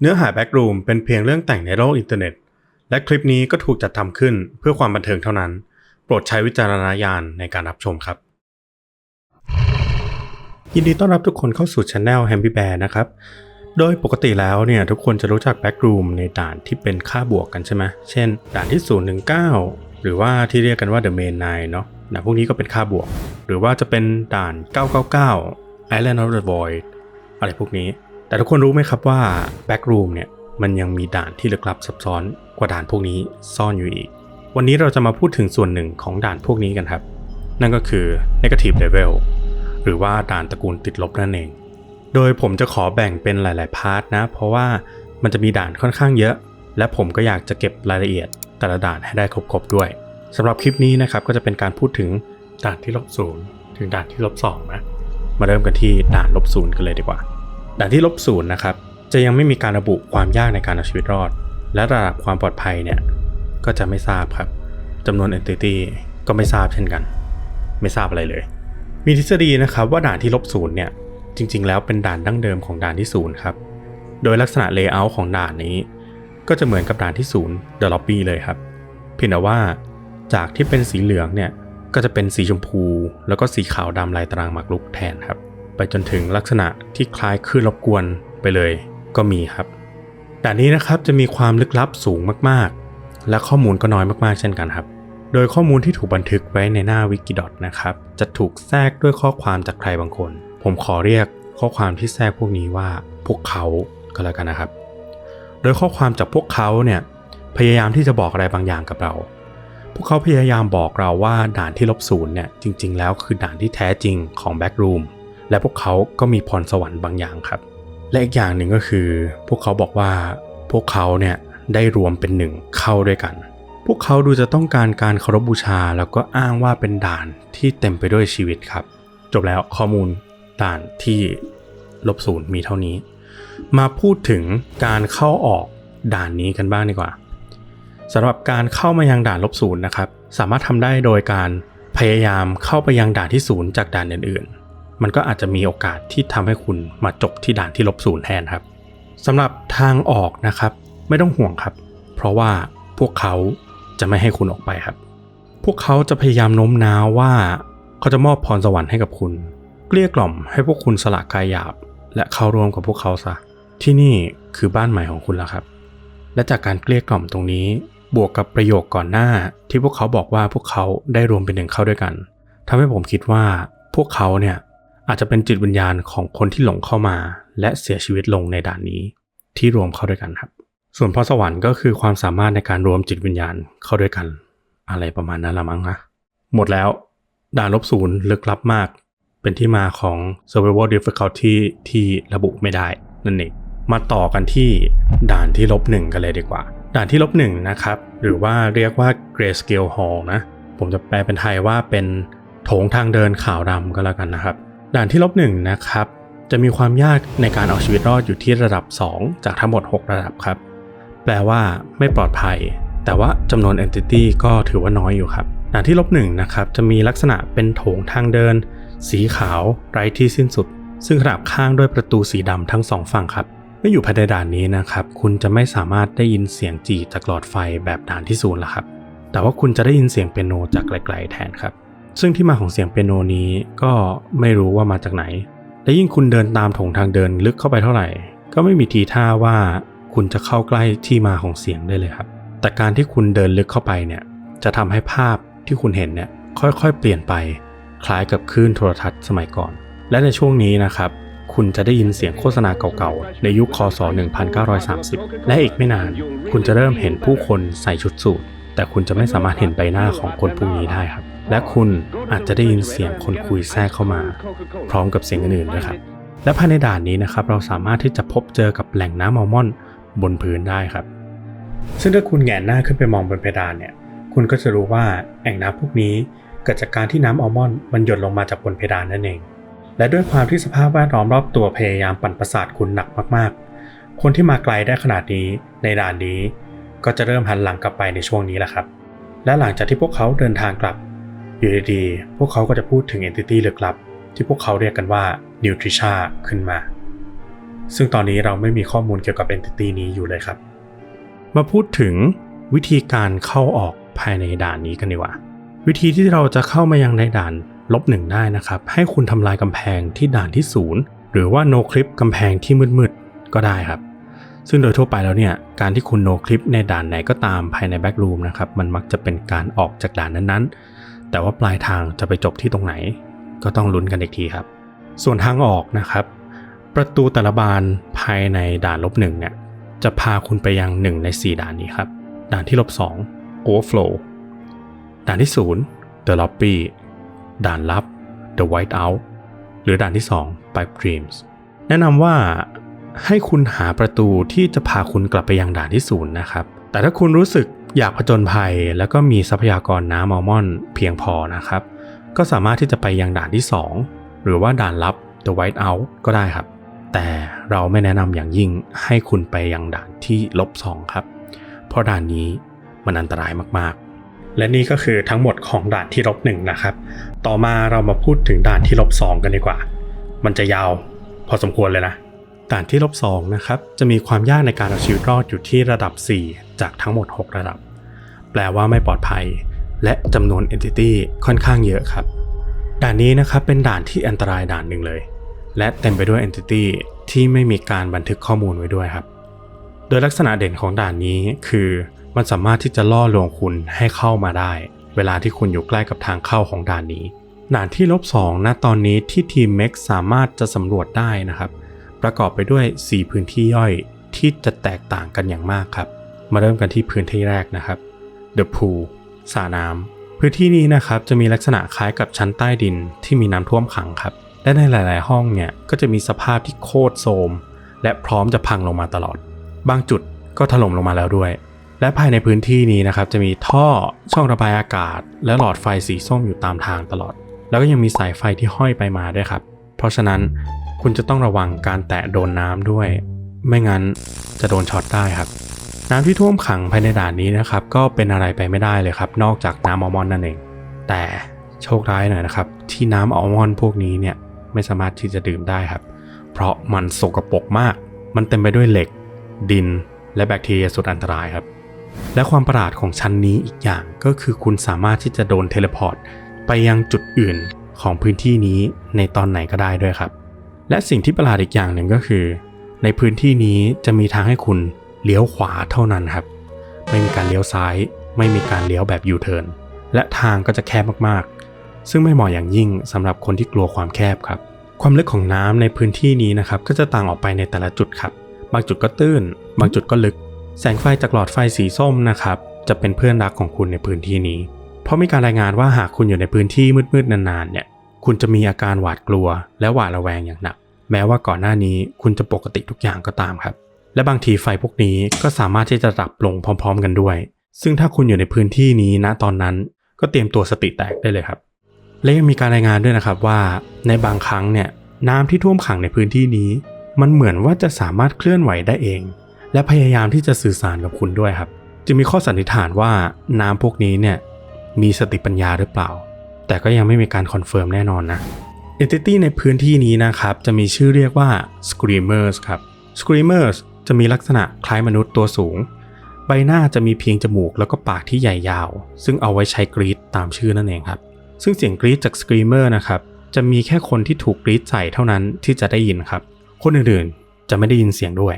เนื้อหาแบ็กรูมเป็นเพียงเรื่องแต่งในโลกอินเทอร์เน็ต และคลิปนี้ก็ถูกจัดทำขึ้นเพื่อความบันเทิงเท่านั้น โปรดใช้วิจารณญาณในการรับชมครับ ยินดีต้อนรับทุกคนเข้าสู่ช anel Happy Bear นะครับ โดยปกติแล้วเนี่ยทุกคนจะรู้จักแบ็กรูมในด่านที่เป็นค่าบวกกันใช่ไหมเช่น ด่านที่ 019 หรือว่าที่เรียกกันว่า The Main 9เนาะด่านพวกนี้ก็เป็นค่าบวก หรือว่าจะเป็นด่าน 999 Island of the Void อะไรพวกนี้ แต่ทุกคนรู้ไหมครับว่า Backroom เนี่ยมันยังมีด่านที่ลึกลับซับซ้อนกว่าด่านพวกนี้ซ่อนอยู่อีก วันนี้เราจะมาพูดถึงส่วนหนึ่งของด่านพวกนี้กันครับ นั่นก็คือ Negative Level หรือว่าด่านตระกูลติดลบนั่นเอง โดยผมจะขอแบ่งเป็นหลาย ๆ พาร์ทนะ เพราะว่ามันจะมีด่านค่อนข้างเยอะ และผมก็อยากจะเก็บรายละเอียดแต่ละด่านให้ได้ครบ ๆ ด้วยสำหรับคลิปนี้นะครับก็จะเป็นการพูดถึงด่านที่ลบศูนย์ถึงด่านที่ลบสองนะ มาเริ่มกันที่ด่านลบศูนย์กันเลยดีกว่า ด่านที่ลบศูนย์นะครับ จะยังไม่มีการระบุความยากในการเอาชีวิตรอด และระดับความปลอดภัยเนี่ย ก็จะไม่ทราบครับจำนวน entity ก็ไม่ทราบเช่นกัน ไม่ทราบอะไรเลย มีทฤษฎีนะครับว่าด่านที่ลบศูนย์เนี่ย จริง ๆ แล้วเป็นด่านดั้งเดิมของด่านที่ศูนย์ครับ โดยลักษณะ layout ของด่านนี้ ก็จะเหมือนกับด่านที่ศูนย์ The Lobby เลยครับเพียงแต่ว่าจากที่เป็นสีเหลืองเนี่ยก็จะเป็นสีชมพู แล้วก็สีขาวดำลายตารางหมากรุกแทนครับ ไปจนถึงลักษณะที่คล้ายคลื่นรบกวนไปเลย ก็มีครับด่านนี้นะครับจะมีความลึกลับสูงมากๆ และข้อมูลก็น้อยมากๆ เช่นกันครับ โดยข้อมูลที่ถูกบันทึกไว้ในหน้าวิกิดอทนะครับ จะถูกแทรกด้วยข้อความจากใครบางคน ผมขอเรียกข้อความที่แทรกพวกนี้ว่าพวกเขาก็แล้วกันนะครับ โดยข้อความจากพวกเขาเนี่ยพยายามที่จะบอกอะไรบางอย่างกับเรา พวกเขาพยายามบอกเราว่าด่านที่ลบศูนย์เนี่ยจริง ๆ แล้วคือด่านที่แท้จริงของแบ็กรูม และพวกเขาก็มีพรสวรรค์บางอย่างครับ และอีกอย่างหนึ่งก็คือ พวกเขาบอกว่าพวกเขาเนี่ยได้รวมเป็นหนึ่งเข้าด้วยกัน พวกเขาดูจะต้องการการเคารพบูชาแล้วก็อ้างว่าเป็นด่านที่เต็มไปด้วยชีวิตครับ จบแล้วข้อมูลด่านที่ลบศูนย์มีเท่านี้ มาพูดถึงการเข้าออกด่านนี้กันบ้างดีกว่าสำหรับการเข้ามายังด่านลบศูนย์นะครับ สามารถทำได้โดยการพยายามเข้าไปยังด่านที่ศูนย์จากด่านอื่นๆ มันก็อาจจะมีโอกาสที่ทำให้คุณมาจบที่ด่านที่ลบศูนย์แทนครับสำหรับทางออกนะครับ ไม่ต้องห่วงครับ เพราะว่าพวกเขาจะไม่ให้คุณออกไปครับ พวกเขาจะพยายามโน้มน้าวว่าเขาจะมอบพรสวรรค์ให้กับคุณ เกลี้ยกล่อมให้พวกคุณสละกายหยาบ และเข้าร่วมกับพวกเขาซะที่นี่คือบ้านใหม่ของคุณแล้วครับ และจากการเกลี้ยกล่อมตรงนี้ บวกกับประโยคก่อนหน้าที่พวกเขาบอกว่าพวกเขาได้รวมเป็นหนึ่งเข้าด้วยกันทำให้ผมคิดว่าพวกเขาเนี่ย อาจจะเป็นจิตวิญญาณของคนที่หลงเข้ามา และเสียชีวิตลงในด่านนี้ ที่รวมเข้าด้วยกันครับ ส่วนพรสวรรค์ก็คือความสามารถในการรวมจิตวิญญาณเข้าด้วยกัน อะไรประมาณนั้นละมั้งนะหมดแล้วด่านลบศูนย์ลึกลับมาก เป็นที่มาของ survival difficulty ที่ระบุไม่ได้นั่นเองมาต่อกันที่ด่านที่ลบหนึ่งกันเลยดีกว่า ด่านที่ลบหนึ่งนะครับ หรือว่าเรียกว่า grayscale hall นะ ผมจะแปลเป็นไทยว่าเป็นโถงทางเดินขาวดำก็แล้วกันนะครับ ด่านที่ลบหนึ่งนะครับ จะมีความยากในการเอาชีวิตรอดอยู่ที่ระดับ 2 จากทั้งหมด 6 ระดับครับ แปลว่าไม่ปลอดภัย แต่ว่าจำนวน entity ก็ถือว่าน้อยอยู่ครับด่านที่ลบหนึ่งนะครับจะมีลักษณะเป็นโถงทางเดิน สีขาวไร้ที่สิ้นสุด ซึ่งขนาบข้างด้วยประตูสีดำทั้งสองฝั่งครับเมื่ออยู่ภายในด่านนี้นะครับ คุณจะไม่สามารถได้ยินเสียงจีจากหลอดไฟแบบด่านที่ศูนย์ละครับ แต่ว่าคุณจะได้ยินเสียงเปียโนจากไกลๆแทนครับ ซึ่งที่มาของเสียงเปียโนนี้ก็ไม่รู้ว่ามาจากไหน และยิ่งคุณเดินตามถงทางเดินลึกเข้าไปเท่าไหร่ ก็ไม่มีทีท่าว่าคุณจะเข้าใกล้ที่มาของเสียงได้เลยครับ แต่การที่คุณเดินลึกเข้าไปเนี่ยจะทำให้ภาพที่คุณเห็นเนี่ยค่อยๆ เปลี่ยนไป คล้ายกับคลื่นโทรทัศน์สมัยก่อน และในช่วงนี้นะครับคุณจะได้ยินเสียงโฆษณาเก่าๆ ในยุคคศ 1930 และอีกไม่นาน คุณจะเริ่มเห็นผู้คนใส่ชุดสูทแต่คุณจะไม่สามารถเห็นใบหน้าของคนพวกนี้ได้ครับ และคุณอาจจะได้ยินเสียงคนคุยแทรกเข้ามา พร้อมกับเสียงอื่นๆด้วยครับและภายในด่านนี้นะครับเราสามารถที่จะพบเจอกับแหล่งน้ำอัลมอนด์บนพื้นได้ครับ ซึ่งถ้าคุณแหงนหน้าขึ้นไปมองบนเพดานเนี่ย คุณก็จะรู้ว่าแอ่งน้ำพวกนี้เกิดจากการที่น้ำอัลมอนด์มันหยดลงมาจากบนเพดานนั่นเอง และด้วยความที่สภาพแวดล้อมรอบตัวพยายามปั่นประสาทคุณหนักมากๆ คนที่มาไกลได้ขนาดนี้ในด่านนี้ ก็จะเริ่มหันหลังกลับไปในช่วงนี้แหละครับ และหลังจากที่พวกเขาเดินทางกลับ อยู่ดีๆ พวกเขาก็จะพูดถึง entity ลึกลับ ที่พวกเขาเรียกกันว่า Nutritia ขึ้นมา ซึ่งตอนนี้เราไม่มีข้อมูลเกี่ยวกับ Entity นี้อยู่เลยครับ มาพูดถึงวิธีการเข้าออกภายในด่านนี้กันดีกว่า วิธีที่เราจะเข้ามายังในด่านลบหนึ่งได้นะครับ ให้คุณทำลายกำแพงที่ด่านที่ศูนย์หรือว่า no clip กำแพงที่มืดๆก็ได้ครับ ซึ่งโดยทั่วไปแล้วเนี่ย การที่คุณ no clip ในด่านไหนก็ตามภายใน back room นะครับ มันมักจะเป็นการออกจากด่านนั้นๆ แต่ว่าปลายทางจะไปจบที่ตรงไหน ก็ต้องลุ้นกันอีกทีครับ ส่วนทางออกนะครับ ประตูแต่ละบานภายในด่านลบหนึ่งเนี่ยจะพาคุณไปยัง1ใน 4 ด่านนี้ครับ ด่านที่ลบ2 Overflow ด่านที่ 0 The Lobby ด่านลับ The Whiteout หรือด่านที่ 2 Pipe Dreams แนะนำว่าให้คุณหาประตูที่จะพาคุณกลับไปยังด่านที่ 0 นะครับ แต่ถ้าคุณรู้สึก อยากผจญภัยแล้วก็มีทรัพยากรน้ำอัลมอนด์เพียงพอนะครับ ก็สามารถที่จะไปยังด่านที่ 2 หรือว่าด่านลับ The Whiteout ก็ได้ครับ แต่เราไม่แนะนำอย่างยิ่งให้คุณไปยังด่านที่ลบ2ครับ เพราะด่านนี้มันอันตรายมากๆ และนี่ก็คือทั้งหมดของด่านที่ลบหนึ่งนะครับ ต่อมาเรามาพูดถึงด่านที่ลบ2กันดีกว่า มันจะยาวพอสมควรเลยนะด่านที่ลบ2นะครับจะมีความยากในการเอาชีวิตรอดอยู่ที่ระดับ 4 จากทั้งหมด 6 ระดับ แปลว่าไม่ปลอดภัย และจำนวน Entity ค่อนข้างเยอะครับ ด่านนี้นะครับเป็นด่านที่อันตรายด่านหนึ่งเลย และเต็มไปด้วย Entity ที่ไม่มีการบันทึกข้อมูลไว้ด้วยครับ โดยลักษณะเด่นของด่านนี้คือมันสามารถที่จะล่อลวงคุณให้เข้ามาได้ เวลาที่คุณอยู่ใกล้กับทางเข้าของด่านนี้ ด่านที่ลบ2ณตอนนี้ที่ทีม MEX สามารถจะสำรวจได้นะครับ ประกอบไปด้วย 4 พื้นที่ย่อยที่จะแตกต่างกันอย่างมากครับ มาเริ่มกันที่พื้นที่แรกนะครับ The Pool สระน้ำพื้นที่นี้นะครับจะมีลักษณะคล้ายกับชั้นใต้ดินที่มีน้ำท่วมขังครับ และในหลาย ๆ ห้องเนี่ยก็จะมีสภาพที่โคตรโทมและพร้อมจะพังลงมาตลอด บางจุดก็ถล่มลงมาแล้วด้วย และภายในพื้นที่นี้นะครับจะมีท่อช่องระบายอากาศ และหลอดไฟสีส้มอยู่ตามทางตลอด แล้วก็ยังมีสายไฟที่ห้อยไปมาด้วยครับ เพราะฉะนั้นคุณจะต้องระวังการแตะโดนน้ำด้วย ไม่งั้นจะโดนช็อตได้ครับ น้ำที่ท่วมขังภายในด่านนี้นะครับ ก็เป็นอะไรไปไม่ได้เลยครับ นอกจากน้ำอัลมอนด์นั่นเอง แต่โชคร้ายหน่อยนะครับ ที่น้ำอัลมอนด์พวกนี้เนี่ยไม่สามารถที่จะดื่มได้ครับ เพราะมันสกปรกมาก มันเต็มไปด้วยเหล็ก ดิน และแบคทีเรียสุดอันตรายครับ และความประหลาดของชั้นนี้อีกอย่างก็คือคุณสามารถที่จะโดนเทเลพอร์ตไปยังจุดอื่นของพื้นที่นี้ในตอนไหนก็ได้ด้วยครับ และสิ่งที่ประหลาดอีกอย่างหนึ่งก็คือ ในพื้นที่นี้จะมีทางให้คุณ เลี้ยวขวาเท่านั้นครับ ไม่มีการเลี้ยวซ้าย ไม่มีการเลี้ยวแบบยูเทิร์นและทางก็จะแคบมากๆ ซึ่งไม่เหมาะอย่างยิ่งสำหรับคนที่กลัวความแคบครับ ความลึกของน้ำในพื้นที่นี้นะครับก็จะต่างออกไปในแต่ละจุดครับ บางจุดก็ตื้น บางจุดก็ลึก แสงไฟจากหลอดไฟสีส้มนะครับจะเป็นเพื่อนรักของคุณในพื้นที่นี้ เพราะมีการรายงานว่าหากคุณอยู่ในพื้นที่มืดๆนานๆเนี่ยคุณจะมีอาการหวาดกลัวและหวาดระแวงอย่างหนัก แม้ว่าก่อนหน้านี้คุณจะปกติทุกอย่างก็ตามครับ และบางทีไฟพวกนี้ก็สามารถที่จะดับลงพร้อม ๆ กันด้วย ซึ่งถ้าคุณอยู่ในพื้นที่นี้ณตอนนั้น ก็เตรียมตัวสติแตกได้เลยครับ และยังมีการรายงานด้วยนะครับว่า ในบางครั้งเนี่ยน้ำที่ท่วมขังในพื้นที่นี้ มันเหมือนว่าจะสามารถเคลื่อนไหวได้เอง และพยายามที่จะสื่อสารกับคุณด้วยครับ จึงมีข้อสันนิษฐานว่าน้ำพวกนี้เนี่ยมีสติปัญญาหรือเปล่า แต่ก็ยังไม่มีการคอนเฟิร์มแน่นอนนะ Entity ในพื้นที่นี้นะครับจะมีชื่อเรียกว่า Screamers ครับ Screamers จะมีลักษณะคล้ายมนุษย์ตัวสูง ใบหน้าจะมีเพียงจมูกแล้วก็ปากที่ใหญ่ยาว ซึ่งเอาไว้ใช้กรีดตามชื่อนั่นเองครับ ซึ่งเสียงกรีดจาก Screamer นะครับจะมีแค่คนที่ถูกกรีดใส่เท่านั้นที่จะได้ยินครับ คนอื่นๆ จะไม่ได้ยินเสียงด้วย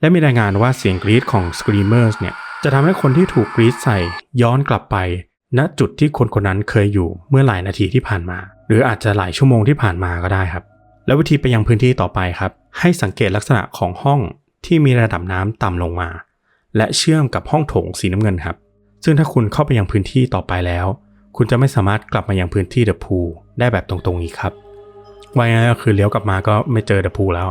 และมีรายงานว่าเสียงกรีดของ Screamers เนี่ยจะทำให้คนที่ถูกกรีดใส่ย้อนกลับไป ณจุดที่คนคนนั้นเคยอยู่เมื่อหลายนาทีที่ผ่านมา หรืออาจจะหลายชั่วโมงที่ผ่านมาก็ได้ครับ แล้ววิธีไปยังพื้นที่ต่อไปครับ ให้สังเกตลักษณะของห้อง ที่มีระดับน้ำต่ำลงมา และเชื่อมกับห้องโถงสีน้ำเงินครับ ซึ่งถ้าคุณเข้าไปยังพื้นที่ต่อไปแล้ว คุณจะไม่สามารถกลับมายังพื้นที่เดอะพูลได้แบบตรงๆอีกครับว่าง่ายก็คือเลี้ยวกลับมาก็ไม่เจอเดอะพูลแล้ว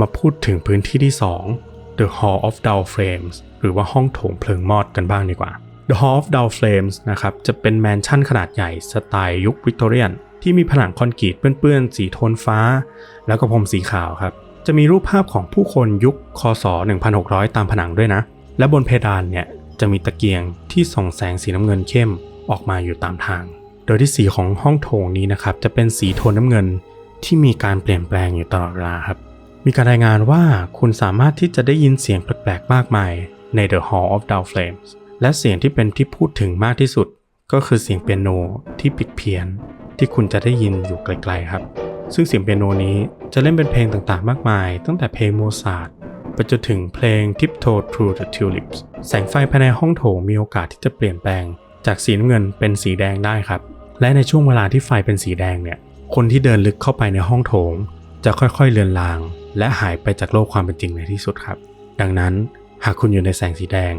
มาพูดถึงพื้นที่ที่ 2 The Hall of Dull Flames หรือว่าห้องโถงเพลิงมอดกันบ้างดีกว่า The Hall of Dull Flames นะครับจะเป็นแมนชั่นขนาดใหญ่สไตล์ยุควิกตอเรียนที่มีผนังคอนกรีตเปื้อนๆ สีโทนฟ้า แล้วก็พรมสีขาวครับ จะมีรูปภาพของผู้คนยุคคศ 1600 ตามผนังด้วยนะ และบนเพดานเนี่ยจะมีตะเกียงที่ส่องแสงสีน้ำเงินเข้มออกมาอยู่ตามทาง โดยที่สีของห้องโถงนี้นะครับจะเป็นสีโทนน้ำเงินที่มีการเปลี่ยนแปลงอยู่ตลอดเวลาครับ มีการรายงานว่าคุณสามารถที่จะได้ยินเสียงแปลกๆมากมายใน The Hall of Down Flames และเสียงที่เป็นที่พูดถึงมากที่สุด ก็คือเสียงเปียโนที่ปิดเพี้ยน ที่คุณจะได้ยินอยู่ไกลๆครับ ซึ่งเสียงเปียโนนี้จะเล่นเป็นเพลงต่างๆ มากมาย ตั้งแต่เพลงโมซาร์ทไปจนถึงเพลง Tiptoe Through the Tulips แสงไฟภายในห้องโถงมีโอกาสที่จะเปลี่ยนแปลง จากสีน้ำเงินเป็นสีแดงได้ครับ และในช่วงเวลาที่ไฟเป็นสีแดงเนี่ย คนที่เดินลึกเข้าไปในห้องโถง จะค่อยๆเลือนลาง และหายไปจากโลกความเป็นจริงในที่สุดครับ ดังนั้นหากคุณอยู่ในแสงสีแดง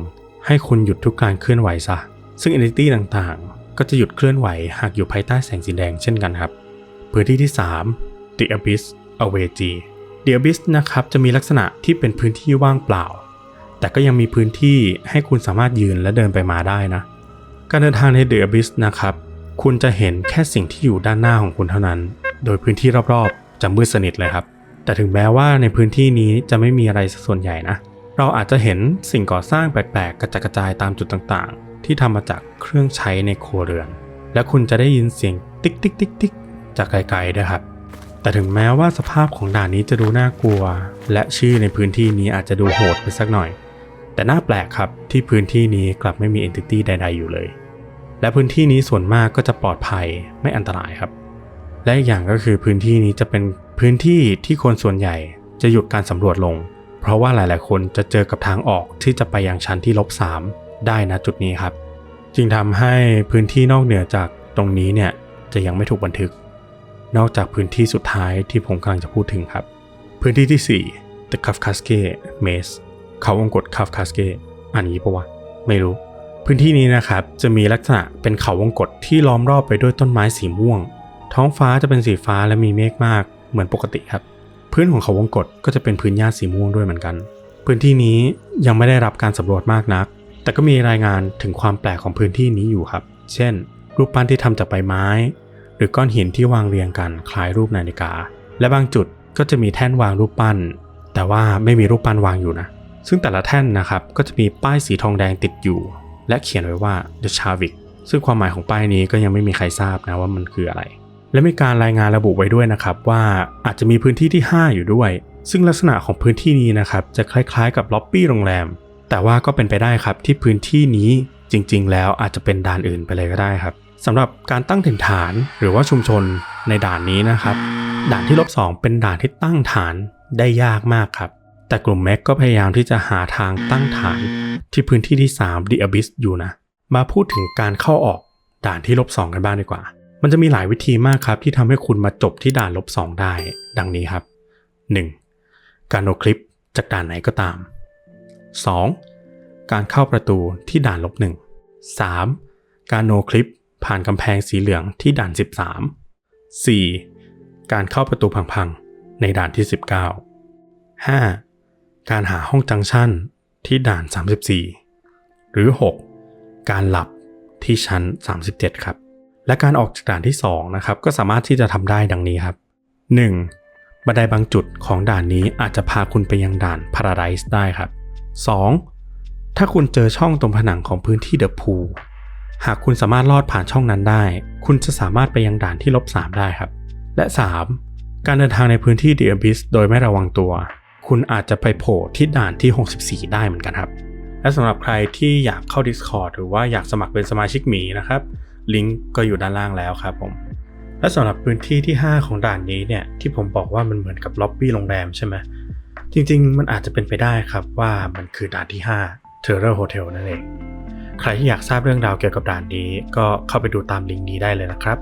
ให้คุณหยุดทุกการเคลื่อนไหวซะ ซึ่ง entity ต่างๆ จะหยุดเคลื่อนไหวหากอยู่ภายใต้แสงสีแดงเช่นกันครับ พื้นที่ที่ 3 The Abyss Away The Abyss นะครับจะมีลักษณะที่เป็นพื้นที่ว่างเปล่า แต่ก็ยังมีพื้นที่ให้คุณสามารถยืนและเดินไปมาได้นะ การเดินทางใน The Abyss นะครับ คุณจะเห็นแค่สิ่งที่อยู่ด้านหน้าของคุณเท่านั้น โดยพื้นที่รอบๆ จะมืดสนิทเลยครับ แต่ถึงแม้ว่าในพื้นที่นี้จะไม่มีอะไรส,ส่วนใหญ่นะ เราอาจจะเห็นสิ่งก่อสร้างแปลกๆ กระจัดกระจายตามจุดต่างๆ ที่ทำมาจากเครื่องใช้ในครัวเรือน และคุณจะได้ยินเสียงติ๊กติ๊กติ๊กติ๊กจากไกลๆด้วยครับ แต่ถึงแม้ว่าสภาพของด่านนี้จะดูน่ากลัว และชื่อในพื้นที่นี้อาจจะดูโหดไปสักหน่อย แต่น่าแปลกครับที่พื้นที่นี้กลับไม่มี entity ใด ๆ อยู่เลย และพื้นที่นี้ส่วนมากก็จะปลอดภัยไม่อันตรายครับ และอีกอย่างก็คือพื้นที่นี้จะเป็นพื้นที่ที่คนส่วนใหญ่จะหยุดการสำรวจลง เพราะว่าหลายๆ คนจะเจอกับทางออกที่จะไปยังชั้นที่ลบ3 ได้นะจุดนี้ครับ จึงทำให้พื้นที่นอกเหนือจากตรงนี้เนี่ยจะยังไม่ถูกบันทึก นอกจากพื้นที่สุดท้ายที่ผมกำลังจะพูดถึงครับ พื้นที่ที่ 4 The Kafkaske Maze เขาวงกฏ Kafkaske อ่านนี้ปะวะไม่รู้ พื้นที่นี้นะครับจะมีลักษณะเป็นเขาวงกฏที่ล้อมรอบไปด้วยต้นไม้สีม่วง ท้องฟ้าจะเป็นสีฟ้าและมีเมฆมากเหมือนปกติครับ พื้นของเขาวงกฏก็จะเป็นพื้นหญ้าสีม่วงด้วยเหมือนกัน พื้นที่นี้ยังไม่ได้รับการสำรวจมากนัก แต่ก็มีรายงานถึงความแปลกของพื้นที่นี้อยู่ครับ เช่น รูปปั้นที่ทำจากใบไม้ หรือก้อนหินที่วางเรียงกันคล้ายรูปนาฬิกา และบางจุดก็จะมีแท่นวางรูปปั้น แต่ว่าไม่มีรูปปั้นวางอยู่นะ ซึ่งแต่ละแท่นนะครับก็จะมีป้ายสีทองแดงติดอยู่ และเขียนไว้ว่า The Chavik ซึ่งความหมายของป้ายนี้ก็ยังไม่มีใครทราบนะว่ามันคืออะไร และมีการรายงานระบุไว้ด้วยนะครับว่าอาจจะมีพื้นที่ที่ 5 อยู่ด้วย ซึ่งลักษณะของพื้นที่นี้นะครับจะคล้ายๆ กับล็อบบี้โรงแรม แต่ว่าก็เป็นไปได้ครับที่พื้นที่นี้จริง ๆ แล้วอาจจะเป็นด่านอื่นไปเลยก็ได้ครับสำหรับการตั้งถิ่นฐานหรือว่าชุมชนในด่านนี้นะครับ ด่านที่ลบสองเป็นด่านที่ตั้งฐานได้ยากมากครับ แต่กลุ่มแม็กก็พยายามที่จะหาทางตั้งฐานที่พื้นที่ที่3 The Abyss อยู่นะ มาพูดถึงการเข้าออกด่านที่ลบสองกันบ้างดีกว่า มันจะมีหลายวิธีมากครับที่ทำให้คุณมาจบที่ด่านลบสองได้ ดังนี้ครับ 1. การโนคลิปจากด่านไหนก็ตาม 2. การเข้าประตูที่ด่านลบหนึ่ง 3. การโนคลิปผ่านกำแพงสีเหลืองที่ด่าน 13 4. การเข้าประตูพังๆในด่านที่ 19 5. การหาห้องจังชั่นที่ด่าน 34 หรือ 6. การหลับที่ชั้น 37 ครับ และการออกจากด่านที่ 2 นะครับ ก็สามารถที่จะทำได้ดังนี้ครับ 1. บันไดบางจุดของด่านนี้อาจจะพาคุณไปยังด่าน Paradise ได้ครับ 2. ถ้าคุณเจอช่องตรงผนังของพื้นที่เดอะพูลหากคุณสามารถลอดผ่านช่องนั้นได้ คุณจะสามารถไปยังด่านที่ลบ3ได้ครับ และ 3. การเดินทางในพื้นที่ The Abyss โดยไม่ระวังตัว คุณอาจจะไปโผล่ที่ด่านที่ 64 ได้เหมือนกันครับ และสำหรับใครที่อยากเข้า Discord หรือว่าอยากสมัครเป็นสมาชิกหมีนะครับ ลิงก์ก็อยู่ด้านล่างแล้วครับผมและสำหรับพื้นที่ที่ 5 ของด่านนี้เนี่ยที่ผมบอกว่ามันเหมือนกับล็อบบี้โรงแรมใช่ไหม จริง ๆ มันอาจจะเป็นไปได้ครับว่ามันคือด่านที่5 Terror Hotel นั่นเอง ใครที่อยากทราบเรื่องราวเกี่ยวกับด่านนี้ ก็เข้าไปดูตามลิงก์นี้ได้เลยนะครับ